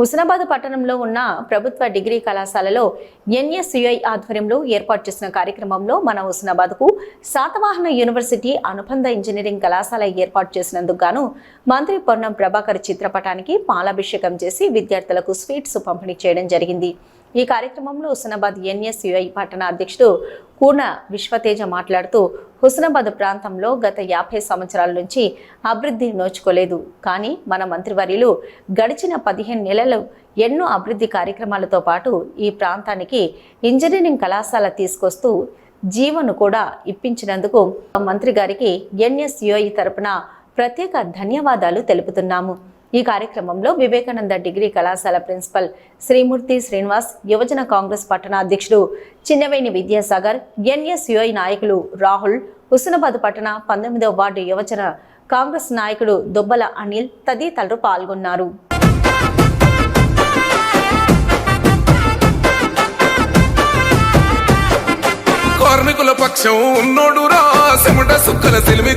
హుస్నాబాద్ పట్టణంలో ఉన్న ప్రభుత్వ డిగ్రీ కళాశాలలో ఎన్ఎస్యుఐ ఆధ్వర్యంలో ఏర్పాటు చేసిన కార్యక్రమంలో మన హుస్నాబాద్కు శాతవాహన యూనివర్సిటీ అనుబంధ ఇంజనీరింగ్ కళాశాల ఏర్పాటు చేసినందుకు గాను మంత్రి పొన్నం ప్రభాకర్ చిత్రపటానికి పాలాభిషేకం చేసి విద్యార్థులకు స్వీట్స్ పంపిణీ చేయడం జరిగింది. ఈ కార్యక్రమంలో హుస్నాబాద్ ఎన్ఎస్యుఐ పట్టణ అధ్యక్షుడు కూన విశ్వతేజ మాట్లాడుతూ హుస్నాబాద్ ప్రాంతంలో గత యాభై సంవత్సరాల నుంచి అభివృద్ధి నోచుకోలేదు. కానీ మన మంత్రివర్యులు గడిచిన పదిహేను నెలలు ఎన్నో అభివృద్ధి కార్యక్రమాలతో పాటు ఈ ప్రాంతానికి ఇంజనీరింగ్ కళాశాల తీసుకొస్తూ జీవను కూడా ఇప్పించినందుకు మంత్రి గారికి ఎన్ఎస్యుఐ తరపున ప్రత్యేక ధన్యవాదాలు తెలుపుతున్నాము. ఈ కార్యక్రమంలో వివేకానంద డిగ్రీ కళాశాల ప్రిన్సిపల్ శ్రీమూర్తి శ్రీనివాస్ యువజన కాంగ్రెస్ పట్టణ అధ్యక్షుడు చిన్నవేణి విద్యాసాగర్ ఎన్ఎస్యుఐ నాయకులు రాహుల్ హుస్నాబాద్ పట్టణ పంతొమ్మిదవ వార్డు యువజన కాంగ్రెస్ నాయకుడు దొబ్బల అనిల్ తదితరులు పాల్గొన్నారు. కార్మికుల పక్షం ఉన్నోడు రా సుక్కల సెలిమి